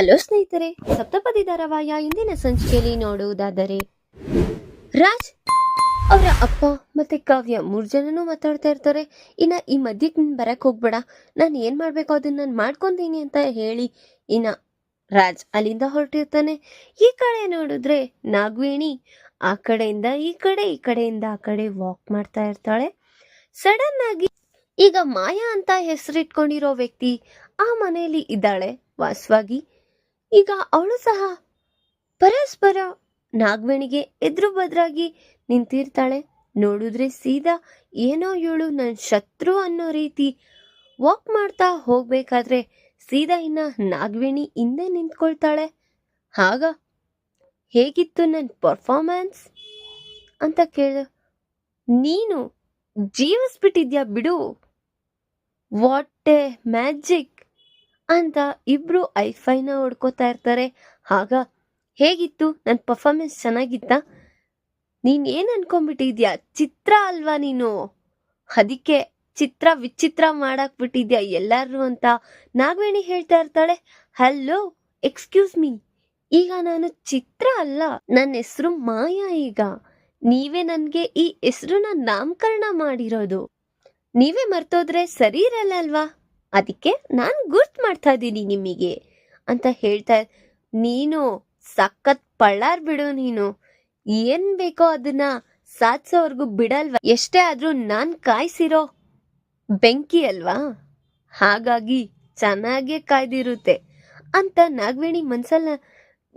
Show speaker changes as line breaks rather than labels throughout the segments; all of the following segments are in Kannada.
ಹಲೋ ಸ್ನೇಹಿತರೆ, ಸಪ್ತಪದಿ ಧಾರಾವಾಹಿಯ ಇಂದಿನ ಸಂಚಿಕೆಯಲ್ಲಿ ನೋಡುವುದಾದರೆ, ರಾಜ್ ಅವರ ಅಪ್ಪ ಮತ್ತೆ ಕಾವ್ಯ ಮೂರು ಜನನೂ ಮಾತಾಡ್ತಾ ಇರ್ತಾರೆ. ಇನ್ನ ಈ ಮಧ್ಯಕ್ಕೆ ನೀನು ಬರಕ್ ಹೋಗ್ಬೇಡ. ನಾನು ಏನ್ ಮಾಡ್ಬೇಕು ಅದನ್ನ ನಾನು ಮಾಡ್ಕೊಂತೀನಿ ಅಂತ ಹೇಳಿ ಇನ್ನ ರಾಜ್ ಅಲ್ಲಿಂದ ಹೊರಟಿರ್ತಾನೆ. ಈ ಕಡೆ ನೋಡಿದ್ರೆ ನಾಗ್ವೇಣಿ ಆ ಕಡೆಯಿಂದ ಈ ಕಡೆ, ಈ ಕಡೆಯಿಂದ ಆ ಕಡೆ ವಾಕ್ ಮಾಡ್ತಾ ಇರ್ತಾಳೆ. ಸಡನ್ ಆಗಿ ಈಗ ಮಾಯಾ ಅಂತ ಹೆಸರಿಟ್ಕೊಂಡಿರೋ ವ್ಯಕ್ತಿ ಆ ಮನೆಯಲ್ಲಿ ಇದ್ದಾಳೆ ವಾಸವಾಗಿ. ಈಗ ಅವಳು ಸಹ ಪರಸ್ಪರ ನಾಗವೇಣಿಗೆ ಎದುರು ಬದ್ರಾಗಿ ನಿಂತಿರ್ತಾಳೆ. ನೋಡಿದ್ರೆ ಸೀದಾ ಏನೋ ಇವಳು ನನ್ನ ಶತ್ರು ಅನ್ನೋ ರೀತಿ ವಾಕ್ ಮಾಡ್ತಾ ಹೋಗ್ಬೇಕಾದ್ರೆ ಸೀದಾ ಇನ್ನ ನಾಗವೇಣಿ ಹಿಂದೆ ನಿಂತ್ಕೊಳ್ತಾಳೆ. ಆಗ ಹೇಗಿತ್ತು ನನ್ನ ಪರ್ಫಾರ್ಮೆನ್ಸ್ ಅಂತ ಕೇಳ. ನೀನು ಜೀವಿಸ್ಬಿಟ್ಟಿದ್ಯಾ ಬಿಡು. ವಾಟ್ ಎ ಮ್ಯಾಜಿಕ್ ಅಂತ ಇಬ್ರು ಐಫೈನ ಹೊಡ್ಕೋತಾ ಇರ್ತಾರೆ. ಆಗ, ಹೇಗಿತ್ತು? ನನ್ನ ಪರ್ಫಾರ್ಮೆನ್ಸ್ ಚೆನ್ನಾಗಿತ್ತ? ನೀನು ಏನು ಅನ್ಕೊಂಡ್ಬಿಟ್ಟಿದ್ಯಾ? ಚಿತ್ರ ಅಲ್ವಾ ನೀನು? ಅದಕ್ಕೆ ಚಿತ್ರ ವಿಚಿತ್ರ ಮಾಡಾಕ್ಬಿಟ್ಟಿದ್ಯಾ ಬಿಟ್ಟಿದ್ಯಾ ಎಲ್ಲಾರು ಅಂತ ನಾಗವೇಣಿ ಹೇಳ್ತಾ ಇರ್ತಾಳೆ. Hello, excuse me. ಈಗ ನಾನು ಚಿತ್ರ ಅಲ್ಲ ನನ್ನ ಹೆಸರು ಮಾಯಾ ಈಗ. ನೀವೇ ನನಗೆ ಈ ಹೆಸರನ್ನ ನಾಮಕರಣ ಮಾಡಿರೋದು. ನೀವೇ ಮರ್ತೋದ್ರೆ ಸರಿ ಇರಲ್ಲ ಅಲ್ವಾ? ಅದಕ್ಕೆ ನಾನು ಗುರ್ತ್ ಮಾಡ್ತಾ ಇದ್ದೀನಿ ನಿಮಗೆ ಅಂತ ಹೇಳ್ತಾ ನೀನು ಸಖತ್ ಪಳ್ಳಾರ್ ಬಿಡು ನೀನು. ಏನ್ ಬೇಕೋ ಅದನ್ನ ಸಾಧಿಸೋವರೆಗೂ ಬಿಡಲ್ವ? ಎಷ್ಟೇ ಆದ್ರೂ ನಾನು ಕಾಯ್ಸಿರೋ ಬೆಂಕಿ ಅಲ್ವಾ? ಹಾಗಾಗಿ ಚೆನ್ನಾಗೇ ಕಾಯ್ದಿರುತ್ತೆ ಅಂತ ನಾಗವೇಣಿ ಮನ್ಸಲ್ಲ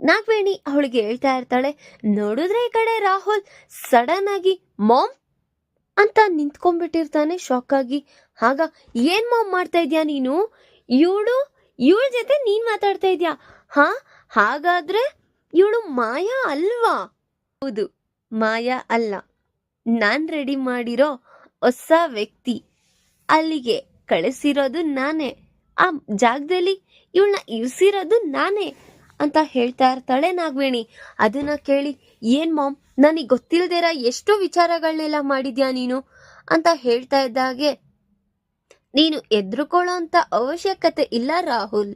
ನಾಗವೇಣಿ ಅವಳಿಗೆ ಹೇಳ್ತಾ ಇರ್ತಾಳೆ, ನೋಡಿದ್ರೆ ಈ ಕಡೆ ರಾಹುಲ್ ಸಡನ್ ಆಗಿ ಮಾಮ್ ಅಂತ ನಿಂತ್ಕೊಂಡ್ಬಿಟ್ಟಿರ್ತಾನೆ ಶಾಕ್ ಆಗಿ. ಆಗ ಏನ್ ಮಾಮ್ ಮಾಡ್ತಾ ಇದ್ಯಾ ನೀನು? ಇವಳು, ಇವಳ ಜೊತೆ ನೀನ್ ಮಾತಾಡ್ತಾ ಇದ್ಯಾ? ಹಾ? ಹಾಗಾದ್ರೆ ಇವಳು ಮಾಯಾ ಅಲ್ವಾ? ಹೌದು, ಮಾಯಾ ಅಲ್ಲ. ನಾನ್ ರೆಡಿ ಮಾಡಿರೋ ಹೊಸ ವ್ಯಕ್ತಿ. ಅಲ್ಲಿಗೆ ಕಳಿಸಿರೋದು ನಾನೇ. ಆ ಜಾಗದಲ್ಲಿ ಇವಳನ್ನ ಇರಿಸಿರೋದು ನಾನೇ ಅಂತ ಹೇಳ್ತಾ ಇರ್ತಾಳೆ ನಾಗವೇಣಿ. ಅದನ್ನ ಕೇಳಿ, ಏನ್ ಮಾಮ್, ನನಗೆ ಗೊತ್ತಿಲ್ದೇರ ಎಷ್ಟೋ ವಿಚಾರಗಳನ್ನೆಲ್ಲ ಮಾಡಿದ್ಯಾ ನೀನು? ಅಂತ ಹೇಳ್ತಾ ಇದ್ದಾಗೆ ನೀನು ಎದ್ರುಕೊಳ್ಳೋ ಅಂತ ಅವಶ್ಯಕತೆ ಇಲ್ಲ ರಾಹುಲ್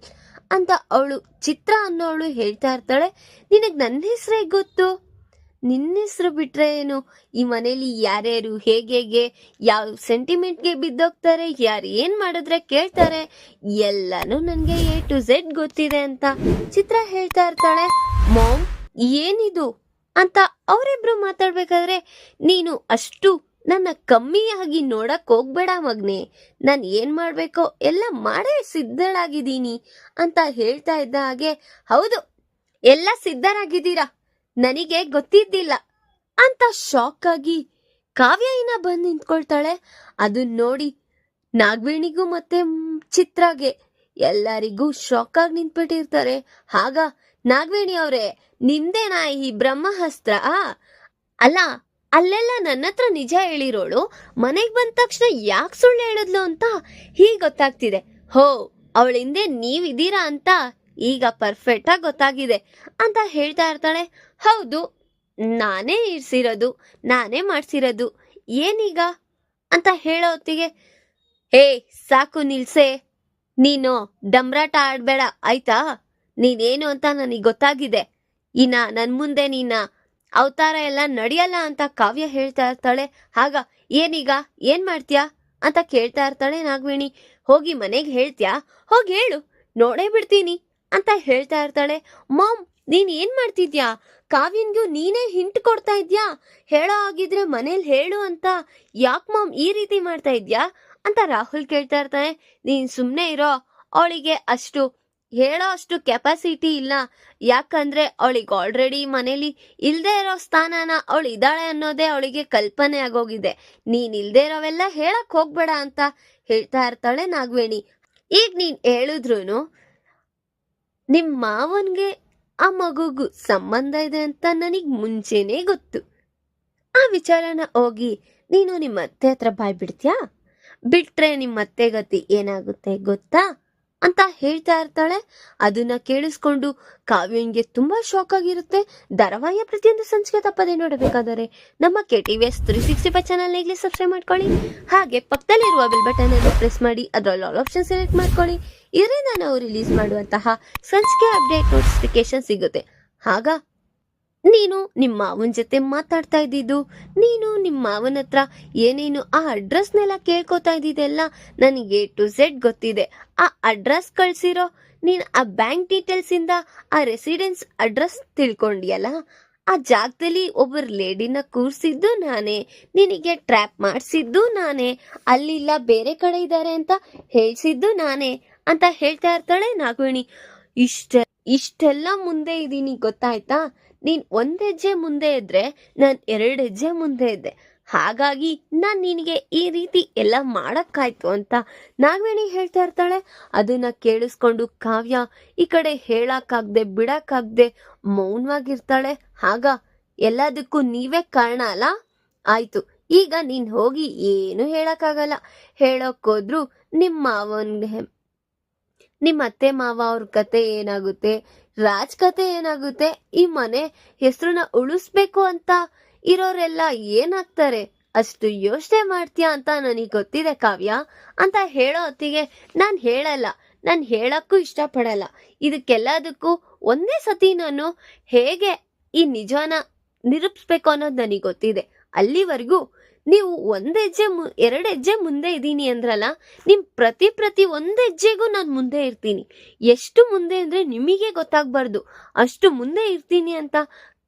ಅಂತ ಅವಳು ಚಿತ್ರ ಅನ್ನೋಳು ಹೇಳ್ತಾ ಇರ್ತಾಳೆ. ನಿನಗ್ ನನ್ನ ಹೆಸರೇ ಗೊತ್ತು? ನಿನ್ನ ಹೆಸರು ಬಿಟ್ರೆ ಏನು? ಈ ಮನೇಲಿ ಯಾರ್ಯಾರು ಹೇಗೆ ಯಾವ ಸೆಂಟಿಮೆಂಟ್ಗೆ ಬಿದ್ದೋಗ್ತಾರೆ, ಯಾರು ಏನ್ ಮಾಡಿದ್ರೆ ಕೇಳ್ತಾರೆ, ಎಲ್ಲಾನು ನನಗೆ ಎ ಟು ಝೆಡ್ ಗೊತ್ತಿದೆ ಅಂತ ಚಿತ್ರ ಹೇಳ್ತಾ ಇರ್ತಾಳೆ. ಮಾಮ್ ಏನಿದು? ಅಂತ ಅವರಿಬ್ರು ಮಾತಾಡ್ಬೇಕಾದ್ರೆ ನೀನು ಅಷ್ಟು ನನ್ನ ಕಮ್ಮಿಯಾಗಿ ನೋಡಕ್ ಹೋಗ್ಬೇಡ ಮಗ್ನೆ. ನಾನು ಏನ್ ಮಾಡ್ಬೇಕೋ ಎಲ್ಲ ಮಾಡೇ ಸಿದ್ಧಳಾಗಿದ್ದೀನಿ ಅಂತ ಹೇಳ್ತಾ ಇದ್ದ ಹಾಗೆ, ಹೌದು, ಎಲ್ಲ ಸಿದ್ಧರಾಗಿದ್ದೀರಾ? ನನಗೆ ಗೊತ್ತಿದ್ದಿಲ್ಲ. ಅಂತ ಶಾಕ್ ಆಗಿ ಕಾವ್ಯ ಇನ್ನ ಬಂದು ನಿಂತ್ಕೊಳ್ತಾಳೆ. ಅದನ್ನ ನೋಡಿ ನಾಗವೇಣಿಗೂ ಮತ್ತೆ ಚಿತ್ರಾಗೆ ಎಲ್ಲರಿಗೂ ಶಾಕ್ ಆಗಿ ನಿಂತ್ಬಿಟ್ಟಿರ್ತಾರೆ. ಆಗ ನಾಗವೇಣಿ ಅವರೇ ನಿಂದೇನಾ ಈ ಬ್ರಹ್ಮಹಸ್ತ್ರ ಅಲ್ಲ ಅಲ್ಲೆಲ್ಲ ನನ್ನ ಹತ್ರ ನಿಜ ಹೇಳಿರೋಳು, ಮನೆಗೆ ಬಂದ ತಕ್ಷಣ ಯಾಕೆ ಸುಳ್ಳು ಹೇಳಿದ್ಲು ಅಂತ ಹೀಗೆ ಗೊತ್ತಾಗ್ತಿದೆ. ಹೋ, ಅವಳ ಹಿಂದೆ ನೀವಿದ್ದೀರಾ ಅಂತ ಈಗ ಪರ್ಫೆಕ್ಟ್ ಆಗಿ ಗೊತ್ತಾಗಿದೆ ಅಂತ ಹೇಳ್ತಾ ಇರ್ತಾಳೆ. ಹೌದು, ನಾನೇ ಇರ್ಸಿರೋದು, ನಾನೇ ಮಾಡ್ಸಿರೋದು, ಏನೀಗ ಅಂತ ಹೇಳೋ ಹೊತ್ತಿಗೆ, ಹೇ, ಸಾಕು ನಿಲ್ಸೆ, ನೀನು ಡಮ್ರಾಟ ಆಡಬೇಡ, ಆಯ್ತಾ? ನೀನೇನು ಅಂತ ನನಗೆ ಗೊತ್ತಾಗಿದೆ. ಇನ್ನ ನನ್ನ ಮುಂದೆ ನಿನ್ನ ಅವತಾರ ಎಲ್ಲ ನಡೆಯಲ್ಲ ಅಂತ ಕಾವ್ಯ ಹೇಳ್ತಾ ಇರ್ತಾಳೆ. ಆಗ, ಏನೀಗ? ಏನ್ ಮಾಡ್ತೀಯಾ? ಅಂತ ಕೇಳ್ತಾ ಇರ್ತಾಳೆ ನಾಗವೇಣಿ. ಹೋಗಿ ಮನೆಗೆ ಹೇಳ್ತ್ಯಾ? ಹೋಗಿ ಹೇಳು. ನೋಡೇ ಬಿಡ್ತೀನಿ. ಅಂತ ಹೇಳ್ತಾ ಇರ್ತಾಳೆ. ಮಾಮ್, ನೀನ್ ಏನ್ ಮಾಡ್ತಿದ್ಯಾ? ಕಾವ್ಯನ್ಗೂ ನೀನೇ ಹಿಂಟ್ ಕೊಡ್ತಾ ಇದ್ಯಾ? ಹೇಳೋ ಆಗಿದ್ರೆ ಮನೇಲಿ ಹೇಳು ಅಂತ ಯಾಕೆ ಮಾಮ್ ಈ ರೀತಿ ಮಾಡ್ತಾ ಇದ್ಯಾ? ಅಂತ ರಾಹುಲ್ ಕೇಳ್ತಾ ಇರ್ತಾನೆ. ನೀನ್ ಸುಮ್ಮನೆ ಇರೋ, ಅವಳಿಗೆ ಅಷ್ಟು ಹೇಳೋ ಅಷ್ಟು ಕೆಪಾಸಿಟಿ ಇಲ್ಲ. ಯಾಕಂದ್ರೆ ಅವಳಿಗೆ ಆಲ್ರೆಡಿ ಮನೇಲಿ ಇಲ್ದೇ ಇರೋ ಸ್ಥಾನನ ಅವಳು ಇದ್ದಾಳೆ ಅನ್ನೋದೇ ಅವಳಿಗೆ ಕಲ್ಪನೆ ಆಗೋಗಿದೆ. ನೀನ್ ಇಲ್ದೇ ಇರೋವೆಲ್ಲ ಹೇಳಕ್ ಹೋಗ್ಬೇಡ ಅಂತ ಹೇಳ್ತಾ ಇರ್ತಾಳೆ ನಾಗವೇಣಿ. ಈಗ ನೀನ್ ಹೇಳಿದ್ರು ನಿಮ್ ಮಾವನ್ಗೆ ಆ ಮಗುಗೂ ಸಂಬಂಧ ಇದೆ ಅಂತ ನನಗ್ ಮುಂಚೆನೆ ಗೊತ್ತು. ಆ ವಿಚಾರನ ಹೋಗಿ ನೀನು ನಿಮ್ಮ ಅತ್ತೆ ಹತ್ರ ಬಾಯ್ ಬಿಡ್ತೀಯಾ ಬಿಟ್ರೆ ನಿಮ್ಮ ಅತ್ತೆ ಗತಿ ಏನಾಗುತ್ತೆ ಗೊತ್ತಾ? ಅಂತ ಹೇಳ್ತಾ ಇರ್ತಾಳೆ. ಅದನ್ನ ಕೇಳಿಸ್ಕೊಂಡು ಕಾವ್ಯನ್ಗೆ ತುಂಬಾ ಶಾಕ್ ಆಗಿರುತ್ತೆ. ಧಾರಾವಾಹಿಯ ಪ್ರತಿಯೊಂದು ಸಂಚಿಕೆ ತಪ್ಪದೆ ನೋಡಬೇಕಾದರೆ ನಮ್ಮ K T V S three sixty five channel ಈಗಲೇ ಸಬ್ಸ್ಕ್ರೈಬ್ ಮಾಡ್ಕೊಳ್ಳಿ. ಹಾಗೆ ಪಕ್ಕದಲ್ಲಿರುವ ಬೆಲ್ ಬಟನ್ ಅನ್ನು ಪ್ರೆಸ್ ಮಾಡಿ, ಅದರಲ್ಲಿ ಆಲ್ ಆಪ್ಷನ್ ಸೆಲೆಕ್ಟ್ ಮಾಡ್ಕೊಳ್ಳಿ. ಇದರಿಂದ ನಾವು ರಿಲೀಸ್ ಮಾಡುವಂತಹ ಸಂಚಿಕೆ ಅಪ್ಡೇಟ್ ನೋಟಿಫಿಕೇಶನ್ ಸಿಗುತ್ತೆ. ಆಗ ನೀನು ನಿಮ್ಮ ಮಾವನ ಜೊತೆ ಮಾತಾಡ್ತಾ ಇದ್ದಿದ್ದು, ನೀನು ನಿಮ್ಮ ಮಾವನ ಹತ್ರ ಏನೇನು ಆ ಅಡ್ರೆಸ್ನೆಲ್ಲ ಕೇಳ್ಕೊತಾ ಇದ್ದಿದ್ದೆಲ್ಲ ನನಗೆ ಟು ಝೆಡ್ ಗೊತ್ತಿದೆ. ಆ ಅಡ್ರೆಸ್ ಕಳ್ಸಿರೋ, ನೀನು ಆ ಬ್ಯಾಂಕ್ ಡೀಟೇಲ್ಸ್ ಇಂದ ಆ ರೆಸಿಡೆನ್ಸ್ ಅಡ್ರೆಸ್ ತಿಳ್ಕೊಂಡಿಯಲ್ಲ? ಆ ಜಾಗದಲ್ಲಿ ಒಬ್ಬರು ಲೇಡಿನ ಕೂರಿಸಿದ್ದು ನಾನೇ. ನಿನಗೆ ಟ್ರ್ಯಾಪ್ ಮಾಡಿಸಿದ್ದು ನಾನೇ. ಅಲ್ಲಿಲ್ಲ ಬೇರೆ ಕಡೆ ಇದ್ದಾರೆ ಅಂತ ಹೇಳಿಸಿದ್ದು ನಾನೇ ಅಂತ ಹೇಳ್ತಾ ಇರ್ತಾಳೆ ನಾಗುಣಿ ಇಷ್ಟ. ಇಷ್ಟೆಲ್ಲ ಮುಂದೆ ಇದ್ದೀನಿ ಗೊತ್ತಾಯ್ತಾ? ನೀನ್ ಒಂದ್ ಹೆಜ್ಜೆ ಮುಂದೆ ಇದ್ರೆ ನಾನ್ ಎರಡು ಹೆಜ್ಜೆ ಮುಂದೆ ಇದ್ದೆ. ಹಾಗಾಗಿ ನಾನ್ ನಿನಗೆ ಈ ರೀತಿ ಎಲ್ಲ ಮಾಡಕ್ಕಾಯ್ತು ಅಂತ ನಾಗವೇಣಿ ಹೇಳ್ತಾ ಇರ್ತಾಳೆ. ಅದನ್ನ ಕೇಳಿಸ್ಕೊಂಡು ಕಾವ್ಯ ಈ ಕಡೆ ಹೇಳಕ್ಕಾಗ್ದೆ, ಬಿಡಕ್ಕಾಗ್ದೆ ಮೌನವಾಗಿರ್ತಾಳೆ. ಆಗ ಎಲ್ಲದಕ್ಕೂ ನೀವೇ ಕಾರಣ ಅಲ್ಲ? ಆಯ್ತು, ಈಗ ನೀನ್ ಹೋಗಿ ಏನು ಹೇಳಕ್ಕಾಗಲ್ಲ. ಹೇಳೋಕೋದ್ರು ನಿಮ್ಮ ಮಾವನ್ಗೆ ನಿಮ್ಮ ಅತ್ತೆ, ಮಾವ ಅವ್ರ ಕತೆ ಏನಾಗುತ್ತೆ? ರಾಜ್ ಕತೆ ಏನಾಗುತ್ತೆ? ಈ ಮನೆ ಹೆಸರನ್ನ ಉಳಿಸ್ಬೇಕು ಅಂತ ಇರೋರೆಲ್ಲ ಏನಾಗ್ತಾರೆ? ಅಷ್ಟು ಯೋಚನೆ ಮಾಡ್ತೀಯಾ ಅಂತ ನನಗೆ ಗೊತ್ತಿದೆ ಕಾವ್ಯ. ಅಂತ ಹೇಳೋ ಹೊತ್ತಿಗೆ ನಾನು ಹೇಳಲ್ಲ. ನಾನು ಹೇಳಕ್ಕೂ ಇಷ್ಟಪಡಲ್ಲ. ಇದಕ್ಕೆಲ್ಲದಕ್ಕೂ ಒಂದೇ ಸತಿ ನಾನು ಹೇಗೆ ಈ ನಿಜಾನ ನಿರೂಪಿಸ್ಬೇಕು ಅನ್ನೋದು ನನಗೆ ಗೊತ್ತಿದೆ. ಅಲ್ಲಿವರೆಗೂ ನೀವು ಒಂದ್ ಹೆಜ್ಜೆ ಮು- ಎರಡು ಹೆಜ್ಜೆ ಮುಂದೆ ಇದ್ದೀನಿ ಅಂದ್ರಲ್ಲ ನಿಮ್ಮ ಪ್ರತಿ ಪ್ರತಿ ಒಂದ್ ಹೆಜ್ಜೆಗೂ ನಾನು ಮುಂದೆ ಇರ್ತೀನಿ. ಎಷ್ಟು ಮುಂದೆ ಅಂದ್ರೆ ನಿಮಗೆ ಗೊತ್ತಾಗಬಾರ್ದು. ಅಷ್ಟು ಮುಂದೆ ಇರ್ತೀನಿ ಅಂತ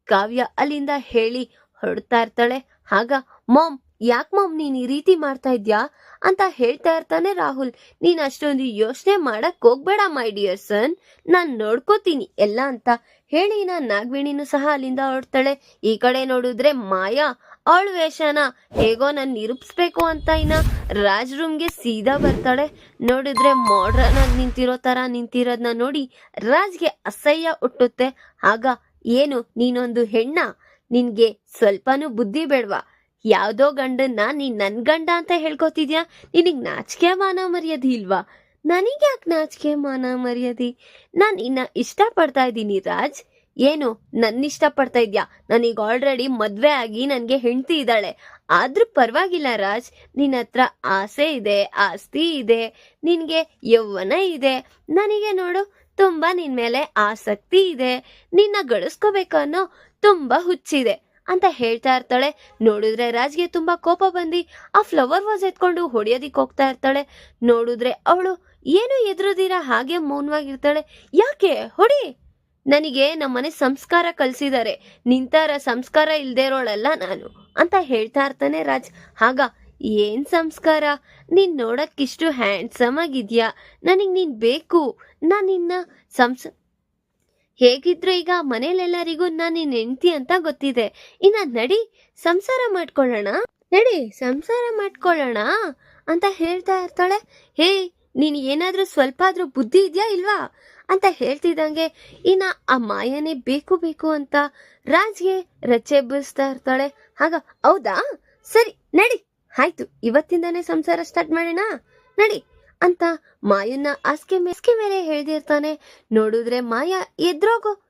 ಕಾವ್ಯ ಅಲ್ಲಿಂದ ಹೇಳಿ ಹೊರಡ್ತಾ ಇರ್ತಾಳೆ. ಆಗ, ಮಾಮ್, ಯಾಕ್ ಮಾಮ್ ನೀನು ಈ ರೀತಿ ಮಾಡ್ತಾ ಇದ್ಯಾ? ಅಂತ ಹೇಳ್ತಾ ಇರ್ತಾನೆ ರಾಹುಲ್. ನೀನು ಅಷ್ಟೊಂದು ಯೋಚನೆ ಮಾಡಕ್ ಹೋಗ್ಬೇಡ, ಮೈ ಡಿಯರ್ ಸನ್. ನಾನು ನೋಡ್ಕೋತೀನಿ ಎಲ್ಲ ಅಂತ. ಹೇಳಿ ನಾ ನಾಗವೇಣಿನೂ ಸಹ ಅಲ್ಲಿಂದ ಹೊರಡ್ತಾಳೆ. ಈ ಕಡೆ ನೋಡಿದ್ರೆ ಮಾಯಾ ಅವಳ ವೇಷನ ಹೇಗೋ ನಾನು ನಿರೂಪಿಸ್ಬೇಕು ಅಂತ ಇನ್ನ ರಾಜ್ ರೂಮ್ಗೆ ಸೀದಾ ಬರ್ತಾಳೆ. ನೋಡಿದ್ರೆ ಮಾಡ್ರನ್ ಆಗಿ ನಿಂತಿರೋ ತರ ನಿಂತಿರೋದ್ನ ನೋಡಿ ರಾಜ್ಗೆ ಅಸಹ್ಯ ಹುಟ್ಟುತ್ತೆ. ಆಗ ಏನು, ನೀನೊಂದು ಹೆಣ್ಣ? ನಿನ್ಗೆ ಸ್ವಲ್ಪನೂ ಬುದ್ಧಿ ಬೇಡ್ವಾ? ಯಾವ್ದೋ ಗಂಡನ್ನ ನೀನ್ ನನ್ ಗಂಡ ಅಂತ ಹೇಳ್ಕೊತಿದ್ಯಾ? ನಿನಗ್ ನಾಚಿಕೆ ಮಾನ ಮರ್ಯಾದಿ ಇಲ್ವಾ? ನನಗ್ಯಾಕೆ ನಾಚಿಕೆ ಮಾನ ಮರ್ಯಾದಿ? ನಾನ್ ಇನ್ನ ಇಷ್ಟಪಡ್ತಾ ಇದ್ದೀನಿ ರಾಜ್. ಏನು ನನ್ನ ಇಷ್ಟಪಡ್ತಾ ಇದ್ಯಾ? ನನಗ್ ಆಲ್ರೆಡಿ ಮದ್ವೆ ಆಗಿ ನನ್ಗೆ ಹೆಂಡತಿ ಇದ್ದಾಳೆ. ಆದ್ರೂ ಪರವಾಗಿಲ್ಲ ರಾಜ್ ನಿನ್ನ ಹತ್ರ ಆಸೆ ಇದೆ, ಆಸ್ತಿ ಇದೆ, ನಿನ್ಗೆ ಯೌವನ ಇದೆ. ನನಗೆ ನೋಡು, ತುಂಬಾ ನಿನ್ ಮೇಲೆ ಆಸಕ್ತಿ ಇದೆ. ನಿನ್ನ ಗಳಿಸ್ಕೋಬೇಕು ಅನ್ನೋ ತುಂಬಾ ಹುಚ್ಚಿದೆ ಅಂತ ಹೇಳ್ತಾ ಇರ್ತಾಳೆ. ನೋಡಿದ್ರೆ ರಾಜ್ಗೆ ತುಂಬಾ ಕೋಪ ಬಂದಿ, ಆ ಫ್ಲವರ್ ವಾಸ್ ಎತ್ಕೊಂಡು ಹೊಡೆಯೋದಿಕ್ಕೆ ಹೋಗ್ತಾ ಇರ್ತಾಳೆ. ನೋಡಿದ್ರೆ ಅವಳು ಏನು ಎದುರುದಿರ ಹಾಗೆ ಮೌನವಾಗಿರ್ತಾಳೆ. ಯಾಕೆ? ಹೊಡಿ! ನನಗೆ ನಮ್ಮನೆ ಸಂಸ್ಕಾರ ಕಲಿಸಿದ್ದಾರೆ ನಿಂತಾರ ಸಂಸ್ಕಾರ ಇಲ್ದೇ ಇರೋಳಲ್ಲ ನಾನು ಅಂತ ಹೇಳ್ತಾ ಇರ್ತಾನೆ ರಾಜ್. ಆಗ ಏನ್ ಸಂಸ್ಕಾರ? ನೀನ್ ನೋಡಕ್ಕಿಷ್ಟು ಹ್ಯಾಂಡ್ಸಮ್ ಆಗಿದ್ಯಾ? ನನಗ್ ನೀನ್ ಬೇಕು. ನಾನ್ ನಿನ್ನ ಸಂಸ್, ಹೇಗಿದ್ರು ಈಗ ಮನೇಲೆಲ್ಲರಿಗೂ ನಾನ್ ನಿನ್ನ ಹೆಂಡ್ತಿ ಅಂತ ಗೊತ್ತಿದೆ. ಇನ್ನ ನಡಿ, ಸಂಸಾರ ಮಾಡ್ಕೊಳ್ಳೋಣ. ನಡಿ, ಸಂಸಾರ ಮಾಡ್ಕೊಳ್ಳೋಣ ಅಂತ ಹೇಳ್ತಾ ಇರ್ತಾಳೆ. ಹೇ, ನೀನ್ ಏನಾದ್ರೂ ಸ್ವಲ್ಪ ಆದ್ರೂ ಬುದ್ಧಿ ಇದ್ಯಾ ಇಲ್ವಾ? ಅಂತ ಹೇಳ್ತಿದ್ದಂಗೆ ಇನ್ನ ಆ ಮಾಯನೇ ಬೇಕು ಬೇಕು ಅಂತ ರಾಜ್ಗೆ ರಚೆ ಎಬ್ಬಿಸ್ತಾ ಇರ್ತಾಳೆ. ಹಾಗ, ಹೌದಾ? ಸರಿ, ನಡಿ. ಆಯ್ತು, ಇವತ್ತಿಂದಾನೇ ಸಂಸಾರ ಸ್ಟಾರ್ಟ್ ಮಾಡೋಣ. ನಡಿ ಅಂತ ಮಾಯನ್ನ ಅಸ್ಕೆ ಮೆಸ್ಕೆ ಮೇಲೆ ಹೇಳ್ದಿರ್ತಾನೆ. ನೋಡಿದ್ರೆ ಮಾಯಾ ಎದ್ರೋಗೋ.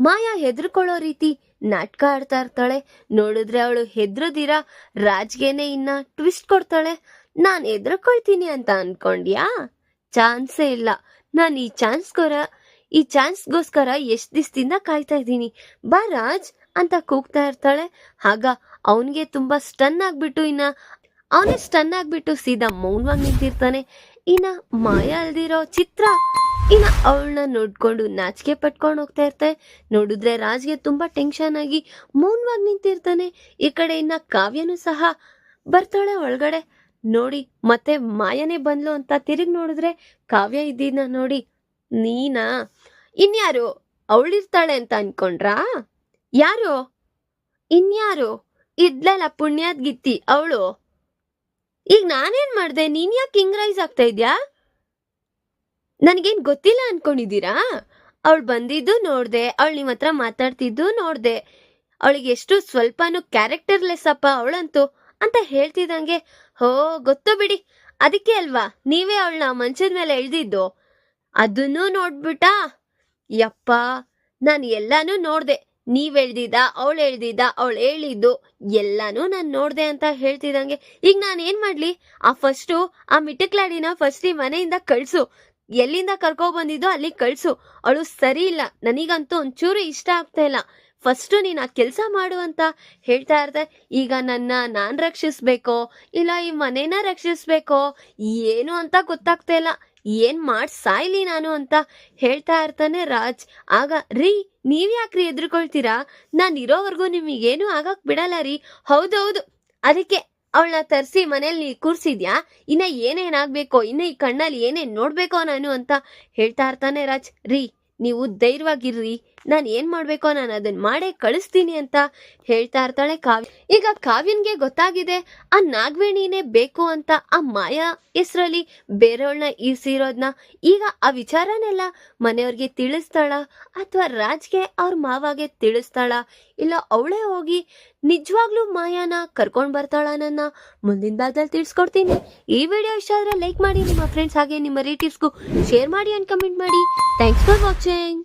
ಮಾಯಾ ಹೆದರ್ಕೊಳ್ಳೋ ರೀತಿ ನಾಟಕ ಆಡ್ತಾ ಇರ್ತಾಳೆ. ನೋಡಿದ್ರೆ ಅವಳು ಹೆದ್ರದಿರ, ರಾಜ್ಗೆನೆ ಇನ್ನ ಟ್ವಿಸ್ಟ್ ಕೊಡ್ತಾಳೆ. ನಾನ್ ಎದ್ರಕೊಳ್ತೀನಿ ಅಂತ ಅನ್ಕೊಂಡ್ಯಾ? ಚಾನ್ಸೇ ಇಲ್ಲ. ನಾನು ಈ ಚಾನ್ಸ್ಗೋರ, ಈ ಚಾನ್ಸ್ಗೋಸ್ಕರ ಎಷ್ಟು ದಿವಸದಿಂದ ಕಾಯ್ತಾ ಇದ್ದೀನಿ. ಬಾ ರಾಜ್ ಅಂತ ಕೂಗ್ತಾ ಇರ್ತಾಳೆ. ಆಗ ಅವನಿಗೆ ತುಂಬ ಸ್ಟನ್ ಆಗ್ಬಿಟ್ಟು ಇನ್ನ, ಅವನೇ ಸ್ಟನ್ ಆಗಿಬಿಟ್ಟು ಸೀದಾ ಮೌನವಾಗಿ ನಿಂತಿರ್ತಾನೆ. ಇನ್ನ ಮಾಯ ಅಲ್ದಿರೋ ಚಿತ್ರ, ಇನ್ನ ಅವಳನ್ನ ನೋಡ್ಕೊಂಡು ನಾಚಿಕೆ ಪಟ್ಕೊಂಡು ಹೋಗ್ತಾ ಇರ್ತಾಳೆ ನೋಡಿದ್ರೆ ರಾಜ್ಗೆ ತುಂಬಾ ಟೆನ್ಷನ್ ಆಗಿ ಮೌನವಾಗಿ ನಿಂತಿರ್ತಾನೆ. ಈ ಕಡೆ ಇನ್ನ ಕಾವ್ಯನೂ ಸಹ ಬರ್ತಾಳೆ ಒಳಗಡೆ. ನೋಡಿ, ಮತ್ತೆ ಮಾಯನೇ ಬಂದ್ಲು ಅಂತ ತಿರುಗಿ ನೋಡಿದ್ರೆ ಕಾವ್ಯ ಇದ್ದೀನ ನೋಡಿ, ನೀನಾ? ಇನ್ಯಾರು? ಅವಳಿರ್ತಾಳೆ ಅಂತ ಅನ್ಕೊಂಡ್ರಾ? ಯಾರು? ಇನ್ಯಾರು? ಇದ್ಲಲ್ಲ ಪುಣ್ಯಾದ್ ಗಿತ್ತಿ, ಅವಳು? ಈಗ ನಾನೇನ್ ಮಾಡ್ದೆ? ನೀನ್ ಯಾಕೆ ಹಿಂಗ್ ರೈಸ್ ಆಗ್ತಾ ಇದ್ಯಾ? ನನಗೇನ್ ಗೊತ್ತಿಲ್ಲ ಅನ್ಕೊಂಡಿದ್ದೀರಾ? ಅವಳು ಬಂದಿದ್ದು ನೋಡ್ದೆ, ಅವಳು ನಿಮ್ಮ ಹತ್ರ ಮಾತಾಡ್ತಿದ್ದು ನೋಡ್ದೆ. ಅವಳಿಗೆ ಎಷ್ಟು ಸ್ವಲ್ಪನೂ ಕ್ಯಾರೆಕ್ಟರ್ಲೆಸ್ ಅಪ್ಪ, ಅವಳಂತೂ. ಅಂತ ಹೇಳ್ತಿದ್ದಂಗೆ, ಹೋ, ಗೊತ್ತು ಬಿಡಿ. ಅದಕ್ಕೆ ಅಲ್ವಾ? ನೀವೇ ಅವಳನ್ನ ಮಂಚದ ಮೇಲೆ ಎಳ್ದಿದ್ದು. ಅದನ್ನೂ ನೋಡ್ಬಿಟ್ಟ ಯಪ್ಪ, ನಾನು ಎಲ್ಲಾನು ನೋಡ್ದೆ. ನೀವ್ ಎಳ್ದಿದ್ದ, ಅವಳು ಎಳ್ದಿದ್ದ, ಅವಳು ಹೇಳಿದ್ದು ಎಲ್ಲಾನು ನಾನು ನೋಡ್ದೆ ಅಂತ ಹೇಳ್ತಿದಂಗೆ ಈಗ ನಾನು ಏನ್ ಮಾಡ್ಲಿ? ಆ ಫಸ್ಟು, ಆ ಮಿಟಕ್ಲಾಡಿನ ಫಸ್ಟ್ ಈ ಮನೆಯಿಂದ ಕಳ್ಸು. ಎಲ್ಲಿಂದ ಕರ್ಕೊ ಬಂದಿದ್ದು ಅಲ್ಲಿ ಕಳ್ಸು. ಅವಳು ಸರಿ ಇಲ್ಲ. ನನಗಂತೂ ಒಂಚೂರು ಇಷ್ಟ ಆಗ್ತಾ ಇಲ್ಲ. ಫಸ್ಟು ನೀನು ಆ ಕೆಲಸ ಮಾಡು ಅಂತ ಹೇಳ್ತಾ ಇರ್ತೆ ಈಗ ನನ್ನ ನಾನು ರಕ್ಷಿಸ್ಬೇಕೋ, ಇಲ್ಲ ಈ ಮನೇನ ರಕ್ಷಿಸ್ಬೇಕೋ, ಏನು ಅಂತ ಗೊತ್ತಾಗ್ತಾ ಇಲ್ಲ. ಏನ್ ಮಾಡ್ ಸಾಯ್ಲಿ ನಾನು ಅಂತ ಹೇಳ್ತಾ ಇರ್ತಾನೆ ರಾಜ್. ಆಗ, ರೀ, ನೀವ್ ಯಾಕ್ರಿ ಎದ್ರುಕೊಳ್ತೀರಾ ನಾನ್ ಇರೋವರೆಗೂ ನಿಮಗೇನು ಆಗಕ್ ಬಿಡಲ್ಲ ರೀ. ಹೌದೌದು. ಅದಕ್ಕೆ ಅವಳನ್ನ ತರಿಸಿ ಮನೇಲಿ ಕೂರ್ಸಿದ್ಯಾ? ಇನ್ನ ಏನೇನಾಗ್ಬೇಕೋ ಇನ್ನ ಈ ಕಣ್ಣಲ್ಲಿ ಏನೇನ್ ನೋಡ್ಬೇಕೋ ನಾನು ಅಂತ ಹೇಳ್ತಾ ಇರ್ತಾನೆ ರಾಜ್. ರೀ, ನೀವು ಧೈರ್ಯವಾಗಿರ್ರಿ. ನಾನು ಏನ್ ಮಾಡ್ಬೇಕೋ ನಾನು ಅದನ್ನ ಮಾಡೇ ಕಳಿಸ್ತೀನಿ ಅಂತ ಹೇಳ್ತಾ ಇರ್ತಾಳೆ ಕಾವ್ಯ. ಈಗ ಕಾವ್ಯನ್ಗೆ ಗೊತ್ತಾಗಿದೆ, ಆ ನಾಗವೇಣಿನೇ ಬೇಕು ಅಂತ ಆ ಮಾಯಾ ಹೆಸರಲ್ಲಿ ಬೇರೆಯವಳನ್ನ ಈರ್ಸಿರೋದ್ನ. ಈಗ ಆ ವಿಚಾರನೆಲ್ಲ ಮನೆಯವ್ರಿಗೆ ತಿಳಿಸ್ತಾಳ ಅಥವಾ ರಾಜ್ಗೆ ಅವ್ರ ಮಾವಾಗೆ ತಿಳಿಸ್ತಾಳ? ಇಲ್ಲ ಅವಳೇ ಹೋಗಿ ನಿಜವಾಗ್ಲೂ ಮಾಯಾನ ಕರ್ಕೊಂಡು ಬರ್ತಾಳ ನನ್ನ ಮುಂದಿನ ಭಾಗದಲ್ಲಿ ತಿಳಿಸ್ಕೊಡ್ತೀನಿ. ಈ ವಿಡಿಯೋ ಇಷ್ಟ ಆದ್ರೆ ಲೈಕ್ ಮಾಡಿ, ನಿಮ್ಮ ಫ್ರೆಂಡ್ಸ್ ಹಾಗೆ ನಿಮ್ಮ ರಿಲೇಟಿವ್ಸ್ಗೂ ಶೇರ್ ಮಾಡಿ ಅಂಡ್ ಕಮೆಂಟ್ ಮಾಡಿ. Thanks for watching